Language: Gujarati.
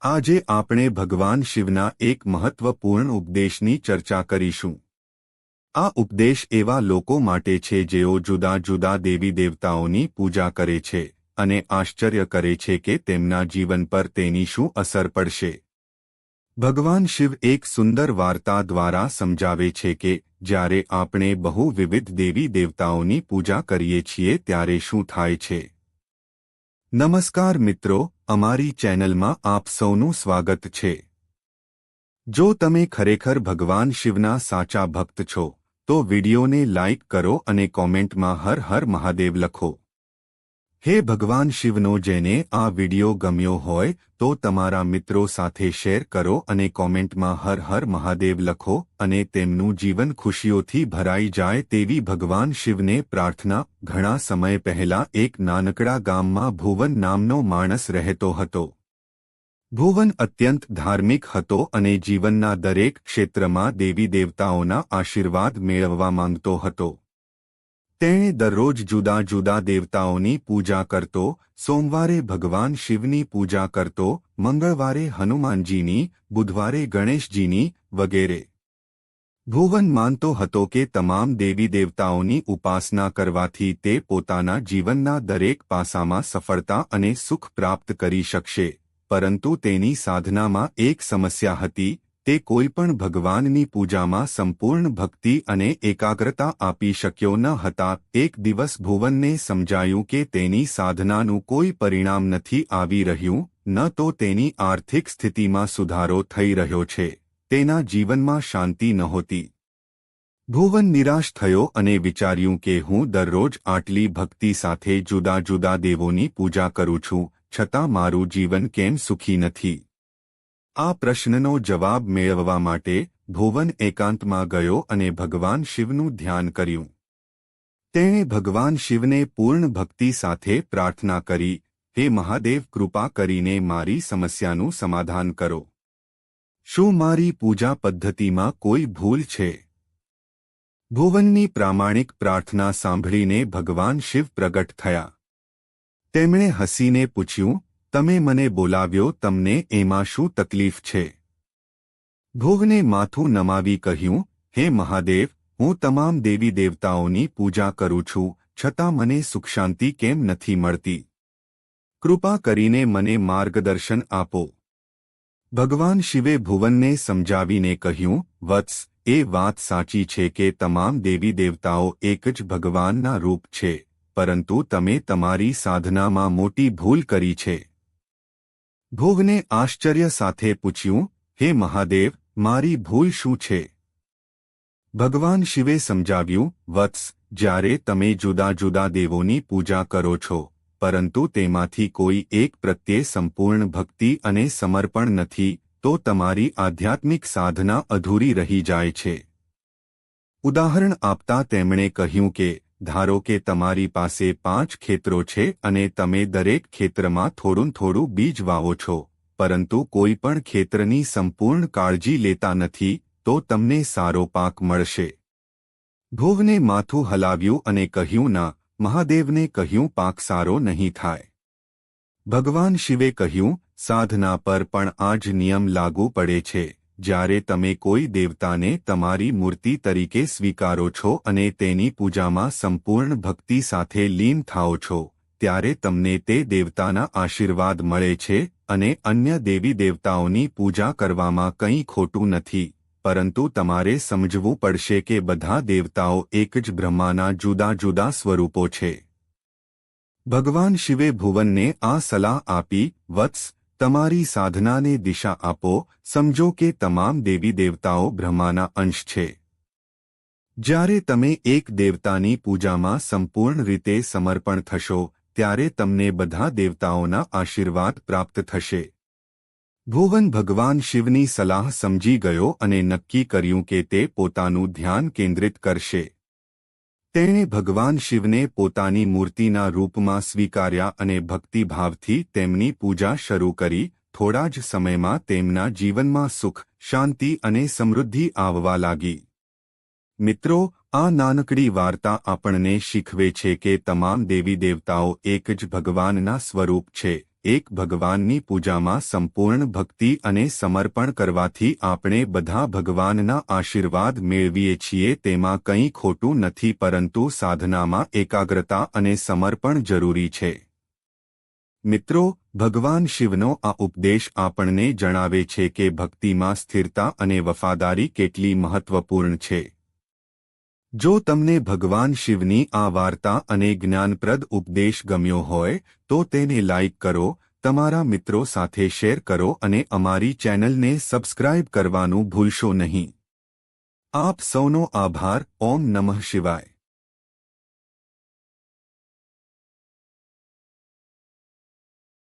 આજે આપણે ભગવાન શિવના એક મહત્વપૂર્ણ ઉપદેશની ચર્ચા કરીશું. આ ઉપદેશ એવા લોકો માટે છે જેઓ જુદા જુદા દેવી દેવતાઓની પૂજા કરે છે અને આશ્ચર્ય કરે છે કે તેમના જીવન પર તેની શું અસર પડશે. ભગવાન શિવ એક સુંદર વાર્તા દ્વારા સમજાવે છે કે જ્યારે આપણે બહુ વિવિધ દેવી દેવતાઓની પૂજા કરીએ છીએ ત્યારે શું થાય છે? નમસ્કાર મિત્રો, અમારી ચેનલમાં આપ સૌનું સ્વાગત છે. જો તમે ખરેખર ભગવાન શિવના સાચા ભક્ત છો, તો વિડિયોને લાઇક કરો અને કોમેન્ટમાં હર હર મહાદેવ લખો. હે ભગવાન શિવનો જેને આ વિડિયો ગમ્યો હોય, તો તમારા મિત્રો સાથે શેર કરો અને કોમેન્ટમાં હર હર મહાદેવ લખો અને તેમનું જીવન ખુશીઓથી ભરાઈ જાય તેવી ભગવાન શિવને પ્રાર્થના. ઘણા સમય પહેલા એક નાનકડા ગામમાં ભુવન નામનો માણસ રહેતો હતો. ભુવન અત્યંત ધાર્મિક હતો અને જીવનના દરેક ક્ષેત્રમાં દેવી દેવતાઓના આશીર્વાદ મેળવવા માંગતો હતો. તેણે દરરોજ જુદા જુદા દેવતાઓની પૂજા કરતો, સોમવારે ભગવાન શિવની પૂજા કરતો, મંગળવારે હનુમાનજીની, બુધવારે ગણેશજીની વગેરે. ભુવન માનતો હતો કે તમામ દેવી દેવતાઓની ઉપાસના કરવાથી તે પોતાના જીવનના દરેક પાસામાં સફળતા અને સુખ પ્રાપ્ત કરી શકશે, પરંતુ તેની સાધનામાં એક સમસ્યા હતી તે કોઈ પણ ભગવાનની પૂજામાં સંપૂર્ણ ભક્તિ અને એકાગ્રતા આપી શક્યો ન હતા. એક દિવસ ભુવનને સમજાયું કે તેની સાધનાનું કોઈ પરિણામ નથી આવી રહ્યું, ન તો તેની આર્થિક સ્થિતિમાં સુધારો થઈ રહ્યો છે. તેના જીવનમાં શાંતિ નહોતી. ભુવન નિરાશ થયો અને વિચાર્યું કે હું દરરોજ આટલી ભક્તિ સાથે જુદા જુદા દેવોની પૂજા કરું છું, છતાં મારું જીવન કેમ સુખી નથી? આ પ્રશ્નનો જવાબ મેળવવા માટે ભુવન એકાંતમાં ગયો અને ભગવાન શિવનું ધ્યાન કર્યું. તેણે ભગવાન શિવને પૂર્ણ ભક્તિ સાથે પ્રાર્થના કરી, હે મહાદેવ, કૃપા કરીને મારી સમસ્યાનું સમાધાન કરો. શું મારી પૂજા પદ્ધતિમાં કોઈ ભૂલ છે? ભુવનની પ્રામાણિક પ્રાર્થના સાંભળીને ભગવાન શિવ પ્રગટ થયા. તેમણે હસીને પૂછ્યું તમે મને બોલાવ્યો, તમને એમાં શું તકલીફ છે? ભોગને માથું નમાવી કહ્યું, હે મહાદેવ, હું તમામ દેવી દેવતાઓની પૂજા કરું છું, છતાં મને સુખશાંતિ કેમ નથી મળતી? કૃપા કરીને મને માર્ગદર્શન આપો. ભગવાન શિવે ભુવનને સમજાવીને કહ્યું, વત્સ, એ વાત સાચી છે કે તમામ દેવી દેવતાઓ એક જ ભગવાનના રૂપ છે, પરંતુ તમે તમારી સાધનામાં મોટી ભૂલ કરી છે. ભોગને આશ્ચર્ય સાથે પૂછ્યું, હે મહાદેવ, મારી ભૂલ શું છે? ભગવાન શિવે સમજાવ્યું, વત્સ, જ્યારે તમે જુદા જુદા દેવોની પૂજા કરો છો, પરંતુ તેમાંથી કોઈ એક પ્રત્યે સંપૂર્ણ ભક્તિ અને સમર્પણ નથી, તો તમારી આધ્યાત્મિક સાધના અધૂરી રહી જાય છે. ઉદાહરણ આપતા તેમણે કહ્યું કે ધારો કે તમારી પાસે પાંચ ખેતરો છે અને તમે દરેક ખેતરમાં થોડું થોડું બીજ વાવો છો, પરંતુ કોઈ પણ ખેતરની સંપૂર્ણ કાળજી લેતા નથી, તો તમને સારો પાક મળશે. ભોવને માથું હલાવ્યું અને કહ્યું, ના, મહાદેવને કહ્યું, પાક સારો નહીં થાય. ભગવાન શિવે કહ્યું, સાધના પર પણ આ જ નિયમ લાગુ પડે છે. જ્યારે તમે કોઈ દેવતાને તમારી મૂર્તિ તરીકે સ્વીકારો છો અને તેની પૂજામાં સંપૂર્ણ ભક્તિ સાથે લીન થાઓ છો, ત્યારે તમને તે દેવતાના આશીર્વાદ મળે છે અને અન્ય દેવી દેવતાઓની પૂજા કરવામાં કંઈ ખોટું નથી, પરંતુ તમારે સમજવું પડશે કે બધા દેવતાઓ એક જ બ્રહ્માના જુદા જુદા સ્વરૂપો છે. ભગવાન શિવે ભુવનને આ સલાહ આપી, વત્સ તમારી સાધનાને દિશા આપો, સમજો કે તમામ દેવી દેવતાઓ બ્રહ્માના અંશ છે. જ્યારે તમે એક દેવતાની પૂજામાં સંપૂર્ણ રીતે સમર્પણ થશો, ત્યારે તમને બધા દેવતાઓના આશીર્વાદ પ્રાપ્ત થશે. ભુવન ભગવાન શિવની સલાહ સમજી ગયો અને નક્કી કર્યું કે તે પોતાનું ધ્યાન કેન્દ્રિત કરશે. તેણે ભગવાન શિવને પોતાની મૂર્તિના રૂપમાં સ્વીકાર્યા અને ભક્તિભાવથી તેમની પૂજા શરૂ કરી, થોડા જ સમયમાં તેમના જીવનમાં સુખ, શાંતિ અને સમૃદ્ધિ આવવા લાગી. મિત્રો, આ નાનકડી વાર્તા આપણને શીખવે છે કે તમામ દેવી દેવતાઓ એક જ ભગવાનના સ્વરૂપ છે. એક ભગવાનની પૂજામાં સંપૂર્ણ ભક્તિ અને સમર્પણ કરવાથી આપણે બધા ભગવાનના આશીર્વાદ મેળવીએ છીએ તેમાં કંઈ ખોટું નથી પરંતુ સાધનામાં એકાગ્રતા અને સમર્પણ જરૂરી છે. મિત્રો, ભગવાન શિવનો આ ઉપદેશ આપણને જણાવે છે કે ભક્તિમાં સ્થિરતા અને વફાદારી કેટલી મહત્વપૂર્ણ છે. જો તમને ભગવાન શિવની આ વાર્તા અને જ્ઞાનપ્રદ ઉપદેશ ગમ્યો હોય, તો તેને લાઇક કરો, તમારા મિત્રો સાથે શેર કરો અને અમારી ચેનલને સબસ્ક્રાઇબ કરવાનું ભૂલશો નહીં. આપ સૌનો આભાર, ઓમ નમઃ શિવાય.